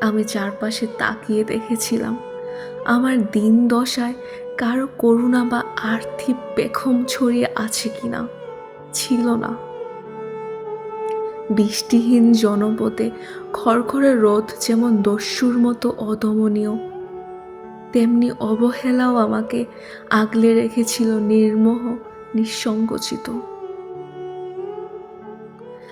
আমি চারপাশে তাকিয়ে দেখেছিলাম। আমার দিন দশায় কারও করুণা বা আর্থিক পেখম ছড়িয়ে আছে কি না ছিল না। বৃষ্টিহীন জনপদে খড়খড়ে রোদ যেমন দস্যুর মতো অদমনীয়, তেমনি অবহেলাও আমাকে আগলে রেখেছিল নির্মোহ, নিঃসংকোচিত।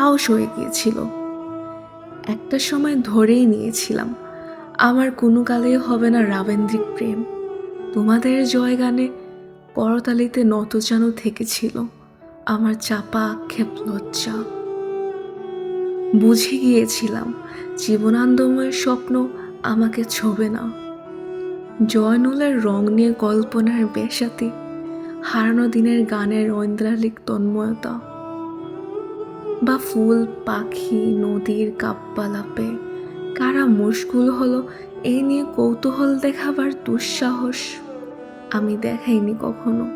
তাও সয়ে গিয়েছিল। একটা সময় ধরেই নিয়েছিলাম, আমার কোনো কালেই হবে না রাবেন্দ্রিক প্রেম। তোমাদের জয় জয়গানে করতালিতে নতজানু থেকেছিল, আমার চাপা আক্ষেপ লজ্জা বুঝে গিয়েছিলাম জীবনান্দময় স্বপ্ন আমাকে ছোবে না। জয়নুলের রং নিয়ে কল্পনার বেশাতি, হারানো দিনের গানের ঐন্দ্রালিক তন্ময়তা। বা ফুল, পাখি, নদীর কাপ্পালাপে কারা মুশকুল হলো এই নিয়ে কৌতূহল দেখাবার দুঃসাহস আমি দেখাইনি কখনো।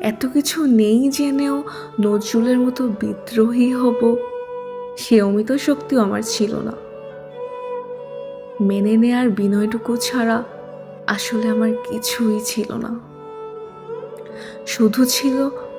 এত কিছু নেই জেনেও নজরুলের মতো বিদ্রোহী হব, সে অমিত শক্তিও আমার ছিল না। মেনে নেয়ার বিনয়টুকু ছাড়া আসলে আমার কিছুই ছিল না। শুধু ছিল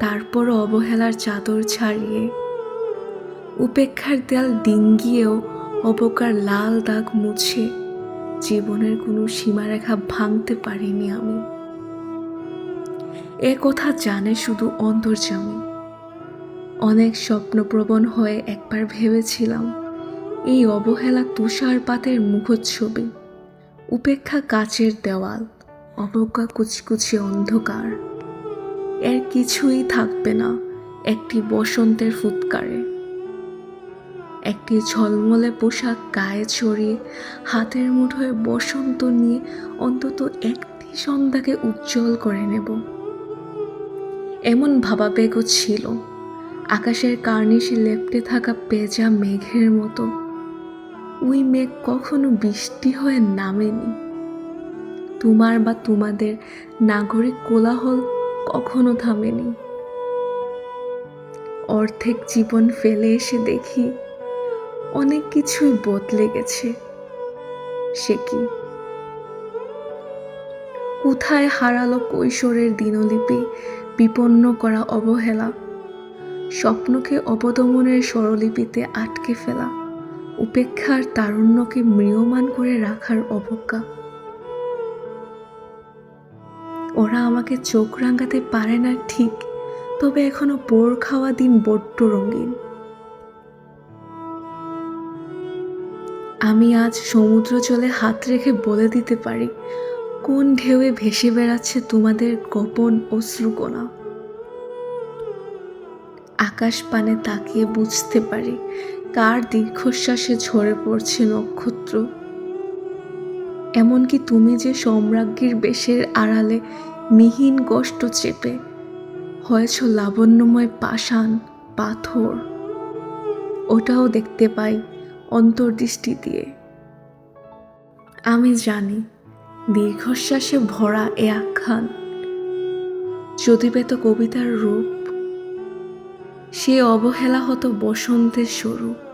তারপর অবহেলার চাদর ছাড়িয়ে উপেক্ষার দেয়াল ডিঙ্গিয়েও অবকার লাল দাগ মুছে জীবনের কোনো সীমারেখা ভাঙতে পারিনি আমি। এ কথা জানে শুধু অন্তর্জামী অনেক স্বপ্নপ্রবণ হয়ে একবার ভেবেছিলাম, এই অবহেলা তুষারপাতের মুখচ্ছবি, উপেক্ষা কাচের দেওয়াল, অবজ্ঞা কুচকুচে অন্ধকার। এর কিছুই থাকবে না একটি বসন্তের ফুৎকারে। একটি ঝলমলে পোশাক গায়ে ছড়িয়ে, হাতের মুঠোয় বসন্ত নিয়ে অন্তত একটি সন্ধ্যাকে উজ্জ্বল করে নেব। এমন ভাবাবেগও ছিল। আকাশের কার্নিশে লেপ্টে থাকা পেঁজা মেঘের মতো। ওই মেঘ কখনো বৃষ্টি হয়ে নামেনি। তোমার বা তোমাদের নাগরিক কোলাহল কখনো থামেনি। অর্ধেক জীবন ফেলে এসে দেখি অনেক কিছুই বদলে গেছে। সে কি? কোথায় হারালো কৈশোরের দিনলিপি, বিপন্ন করা অবহেলা, স্বপ্নকে অবদমনের স্বরলিপিতে আটকে ফেলা, উপেক্ষার তারুণ্যকে ম্রিয়মান করে রাখার অবজ্ঞা। ওরা আমাকে চোখ রাঙাতে পারে না ঠিক, তবে এখনও বোর খাওয়া দিন বড্ড রঙিন। আমি আজ সমুদ্র জলে হাত রেখে বলে দিতে পারি, কোন ঢেউয়ে ভেসে বেড়াচ্ছে তোমাদের গোপন অশ্রুকণা। আকাশ পানে তাকিয়ে বুঝতে পারি, কার দীর্ঘশ্বাসে ঝরে পড়ছে নক্ষত্র। এমনকি তুমি যে সম্রাজ্ঞীর বেশের আড়ালে মিহিন কষ্ট চেপে, হয়েছ লাবণ্যময় পাষাণ, পাথর। ওটাও দেখতে পাই অন্তর্দৃষ্টি দিয়ে। আমি জানি, দীর্ঘশ্বাসে ভরা এ আখ্যান যদি পেত কবিতার রূপ, সে অবহেলা হতো বসন্তের স্বরূপ।